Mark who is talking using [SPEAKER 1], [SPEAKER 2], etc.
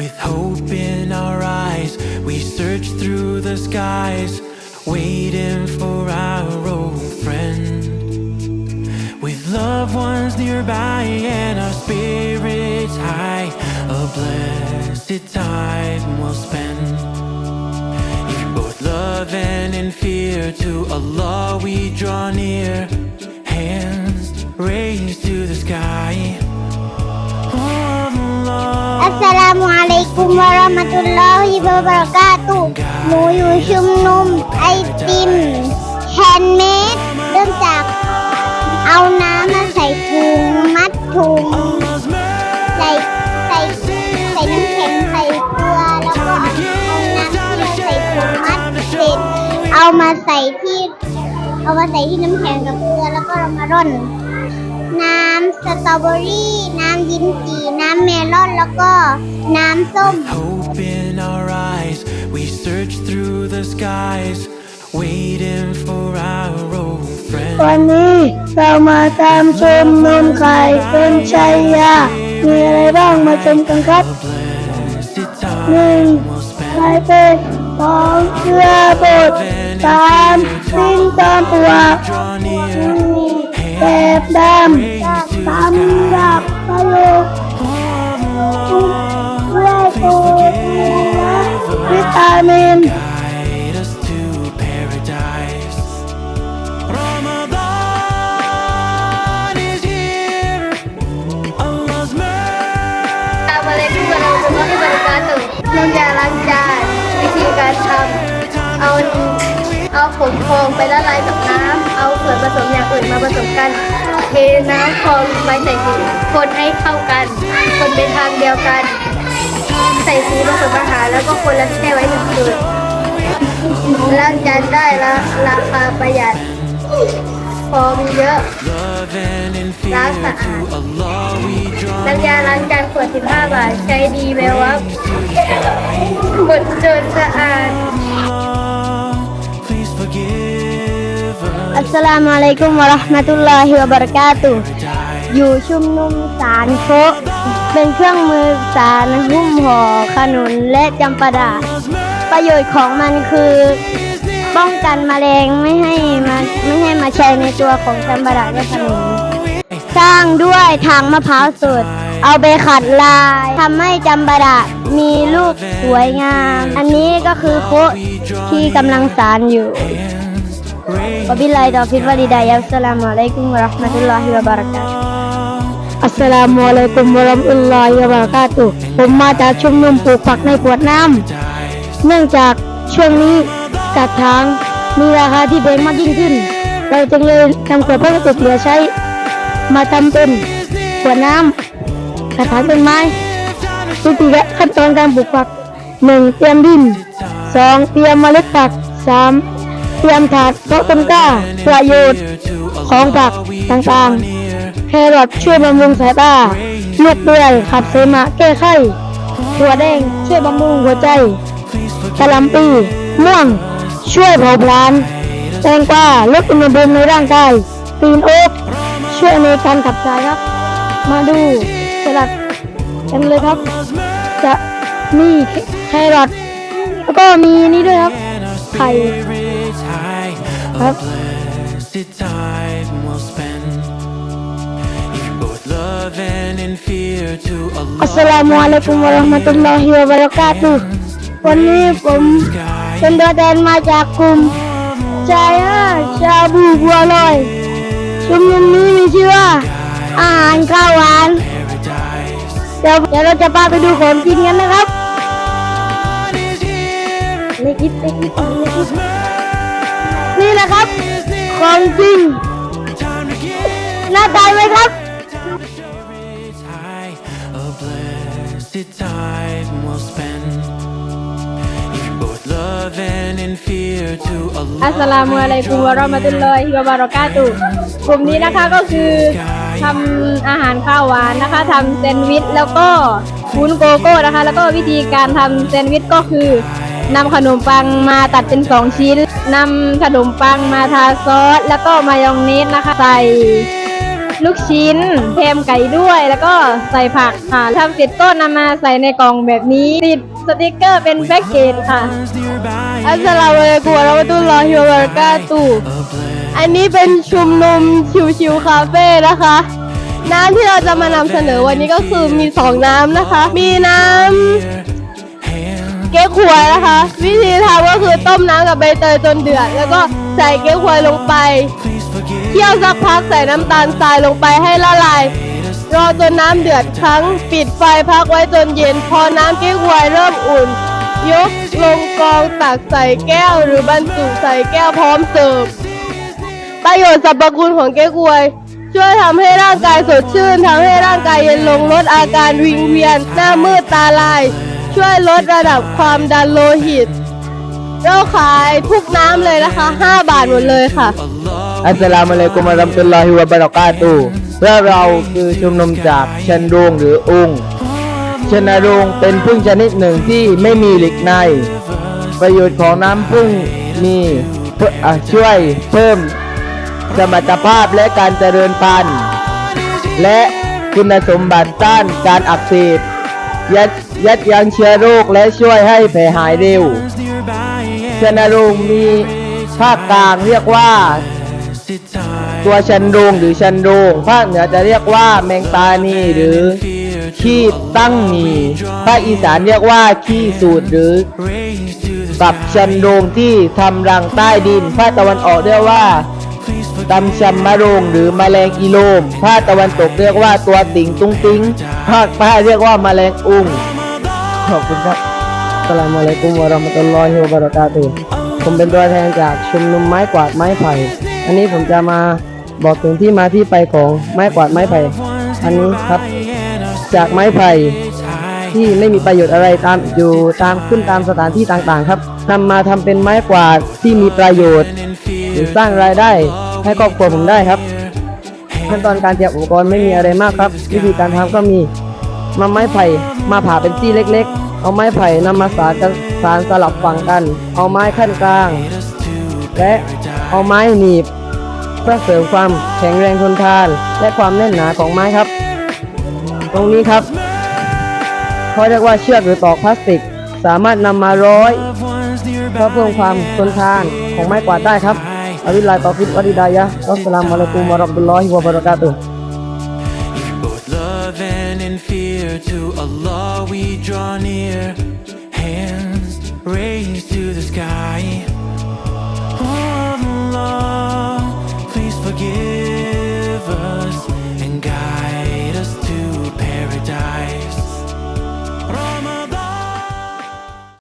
[SPEAKER 1] With hope in our eyes, we search through the skies, waiting for our old friend. With loved ones nearby and our spirits high, a blessed time we'll spend. In both love and in fear, to Allah we draw near, hands raised to the sky.
[SPEAKER 2] สลามุอะลัยกุมวะเราะมะตุลลอฮิวะบะเราะกาตุหนูอยู่ชุมนุมไอติมแฮนด์เมดเริ่มจากเอาน้ำมาใส่ถุงมัดถุงใส่ใส่ใส่น้ำแข็งใส่เกลือแล้วก็เอาเอาน้ำเกลือใส่ถุงมัดเสร็จเอามาใส่ที่ เอามาใส่ที่น้ำแข็งกับเกลือแล้วก็เรามาร่อน น้ำสตรอเบอรี่น้ำยิ้มจีน้ำเมลอนแล้วก็น้ำส้ม
[SPEAKER 1] Hope in our eyes, we search through the skies, waiting for our old friend.
[SPEAKER 3] วันนี้เรามาตามชมนมไข่เป็นชัยยา มีอะไรบ้างมาชมกันครับ
[SPEAKER 1] A blessed
[SPEAKER 3] หนึ่ง
[SPEAKER 1] time we'll
[SPEAKER 3] ไข่
[SPEAKER 1] spend.
[SPEAKER 3] เป็ดสองเกลือบดสามปิ้งตอนตัว
[SPEAKER 1] Draw
[SPEAKER 3] สี่
[SPEAKER 1] near,
[SPEAKER 3] แบบดำสามดับตลก
[SPEAKER 1] Allah.
[SPEAKER 3] เพื่อโกวิตามิน
[SPEAKER 4] ตามมาเลยทุกคนเราจะมาที่บริการตุน้ำยาล้างจานวิธีการทำเอาเอาผงฟองไปละลายกับน้ำเอาส่วนผสมอย่างอื่นม ผสมกันเทน้ำฟองลงไปใส่ถุงคนให้เข้ากัน คนเป็นทางเดียวกัน ใส่สีผสมอาหารแล้วก็คนละแช่ไว้หนึ่งคืนล้างจานได้ละราคาประหยัดฟองเยอะ
[SPEAKER 1] Love and in fear
[SPEAKER 4] Last
[SPEAKER 1] to
[SPEAKER 4] time.
[SPEAKER 1] Allah we draw
[SPEAKER 4] น้ำยาล้างจานขวด15 บาท ใช้ดีแวววับหมดจนสะอาด
[SPEAKER 1] Please forgive
[SPEAKER 2] อัส
[SPEAKER 1] us.
[SPEAKER 2] สลามุอะลัยกุมวะราะห์มะตุลลอฮิวะบะเราะกาตุอยู่ชุมนุมสารโคเป็นเครื่องมือสารหุ้มห่อขนุนและจำปาดา ประโยชน์ของมันคือ ป้องกันแมลงไม่ให้มาไม่ให้มาใช้ในตัวของจำปาดาและขนุนสร้างด้วยทางมะพร้าวสดเอาไปขัดลายทำให้จำปาดามีลูกสวยงาม อันนี้ก็คือโคที่กำลังสารอยู่
[SPEAKER 1] Hands raised.
[SPEAKER 2] วะบิลลาฮิตอฟิกวะลิดายะอัสสลามุอะลัยกุมราะห์มะตุลลอฮิวะบะเราะกาตุฮ์
[SPEAKER 3] อัสสลามุอะลัยกุมวะเราะมะตุลลอฮิวะบะเราะกาตุฮ์ผมมาจากชุมนุมปลูกผักในขวดน้ำเนื่องจากช่วงนี้กระถางมีราคาที่แพงมากยิ่งขึ้น เราจึงเลยนำขวดพลาสติกเหลือใช้ มาทำเป็นขวดน้ำกระถางต้นไม้วิธีขั้นตอนการปลูกผักหนึ่งเตรียมดินสองเตรียมเมล็ดผักสาม รียมถาดเพาะต้นกล้าประโยชน์ของผักต่างๆ แครอทช่วยบำรุงสายตา ลูกเดือยขับเสมหะแก้ไข้ถั่วแดงช่วยบำรุงหัวใจกะหล่ำปีม่วงช่วยเผาผลาญแตงกวาลดอุณหภูมิในร่างกายตีนโอ๊กช่วยในการขับถ่ายครับ มาดูสลัดกันเลยครับ จะมีแครอทแล้วก็มีนี่ด้วยครับ ไข่
[SPEAKER 1] Spirits high. A
[SPEAKER 3] Up.
[SPEAKER 1] blessed time we'll spend. In both love and in fear to
[SPEAKER 3] อัสส
[SPEAKER 1] Allah.
[SPEAKER 3] ลามุอะลัยกุมวะเราะห์มะตุลลอฮิวะบะเราะกาตุฮ์วันนี้ผมเป็นตัวแทนมาจากกลุ่มชายฮาชาบูบัวลอย ชุมนุมนี้มีชื่อว่า อาหารข้าวหวาน
[SPEAKER 1] Paradise
[SPEAKER 3] เดี๋ยวเดี๋ยวเราจะพาไปดูของกินกันนะครับ
[SPEAKER 1] is here.
[SPEAKER 3] ใ นคลิปในคลิปในคลิปนี่แหละครับ ของจริง
[SPEAKER 1] Time to give.
[SPEAKER 3] น่าทานไหมครับ
[SPEAKER 1] Spirits high. A blessed time we'll spend. In both love and in fear to Allah.
[SPEAKER 4] อัสสลามุอะลัยกุมวะเราะมะตุลลอฮิวะบะเราะกาตุฮ์กลุ่มนี้นะคะก็คือทำอาหารข้าวหวานนะคะทำแซนด์วิชแล้วก็วุ้นโกโก้นะคะ แล้วก็วิธีการทำแซนด์วิชก็คือนำขนมปังมาตัดเป็นสองชิ้นนำขนมปังมาทาซอส แล้วก็มายองเนสนะคะ ใส่
[SPEAKER 5] ลูกชิ้นแฮมไก่ด้วย แล้วก็ใส่ผักค่ะทำเสร็จก็นำมาใส่ในกล่องแบบนี้ ติดสติกเกอร์เป็นแพ็กเกจค่ะ
[SPEAKER 6] อัสสลามุอะลัยกุมวะเราะมะตุลลอฮิวะบะเราะกาตุอันนี้เป็นชุมนุมชิวๆคาเฟ่นะคะ น้ำที่เราจะมานำเสนอวันนี้ก็คือมีสองน้ำนะคะ มีน้ำ เก๊กฮวยนะคะ วิธีทำก็คือต้มน้ำกับใบเตยจนเดือด แล้วก็ใส่เก๊กฮวยลงไปเคี่ยวสักพักใส่น้ำตาลทรายลงไปให้ละลายรอจนน้ำเดือดครั้งปิดไฟพักไว้จนเย็น พอน้ำเก๊กฮวยเริ่มอุ่น ยกลงกองตักใส่แก้ว หรือบรรจุใส่แก้วพร้อมเสิร์ฟประโยชน์สรรพคุณของเก๊กฮวย ช่วยทำให้ร่างกายสดชื่นทำให้ร่างกายเย็นลงลดอาการวิงเวียน หน้ามืดตาลาย ช่วยลดระดับความดันโลหิต เราขายทุกน้ำเลยนะคะ 5 บาทหมดเลยค่ะ
[SPEAKER 7] อัสสลามุอะลัยกุมวะเราะมะตุลลอฮิวะบะเราะกาตุฮ์เพื่อเราคือชุมนุมจากชันโรงหรือองค์ชนโรงเป็นพึ่งชนิดหนึ่งที่ไม่มีหล็กใน ประโยชน์ของน้ำพึ่งมีเพื่ออะช่วยเพิ่มสมรรถภาพและการเจริญพันธุ์ และคุณสมบัติต้านการอักเสบ ยัดยัดยั้งเชื้อโรคและช่วยให้แผลหายเร็วชนโรงมีภาคกลางเรียกว่า ตัวชันโรงหรือชันโรงภาคเหนือจะเรียกว่าแมงตานีหรือขี้ตั้งหมีภาคอีสานเรียกว่าขี้สูตรหรือกับชันโรงที่ทำรังใต้ดินภาคตะวันออกเรียกว่า ตำชัมมะโรงหรือมแมลงอีโลม ภาคตะวันตกเรียกว่าตัวติ่งตุ้งติ้ง ภาคใต้เรียกว่าแมลงอุ้ง ขอบคุณครับสลามอะลัยกุมวะเราะมะตุลลอฮิวะบะเราะกาตุผมเป็นตัวแทนจากชุมนุมไม้กวาดไม้ไผ่ อันนี้ผมจะมาบอกถึงที่มาที่ไปของไม้กวาดไม้ไผ่ อันนี้ครับ จากไม้ไผ่ที่ไม่มีประโยชน์อะไรตามอยู่ตามขึ้นตามสถานที่ต่างๆ ครับนำมาทำเป็นไม้กวาดที่มีประโยชน์หรือสร้างรายได้ ให้ครอบครัวผมได้ครับขั้นตอนการเตรียมอุปกรณ์ไม่มีอะไรมากครับ วิธีการทำก็มีมาไม้ไผ่มาผ่าเป็นซี่เล็ก ๆ เอาไม้ไผ่นำมาสานกันสานสลับฝั่งกัน เอาไม้ขั้นกลาง และเอาไม้หนีบเพื่อเสริมความแข็งแรงทนทาน และความแน่นหนาของไม้ครับ ตรงนี้ครับเขาเรียกว่าเชือกหรือตอกพลาสติก สามารถนำมาร้อยเพื่อเพิ่มความทนทานของไม้กวาดได้ครับ Wabillahi taufiq wal hidayah. Wassalamualaikum warahmatullahi
[SPEAKER 8] wabarakatuh. Love and in fear to Allah we draw near.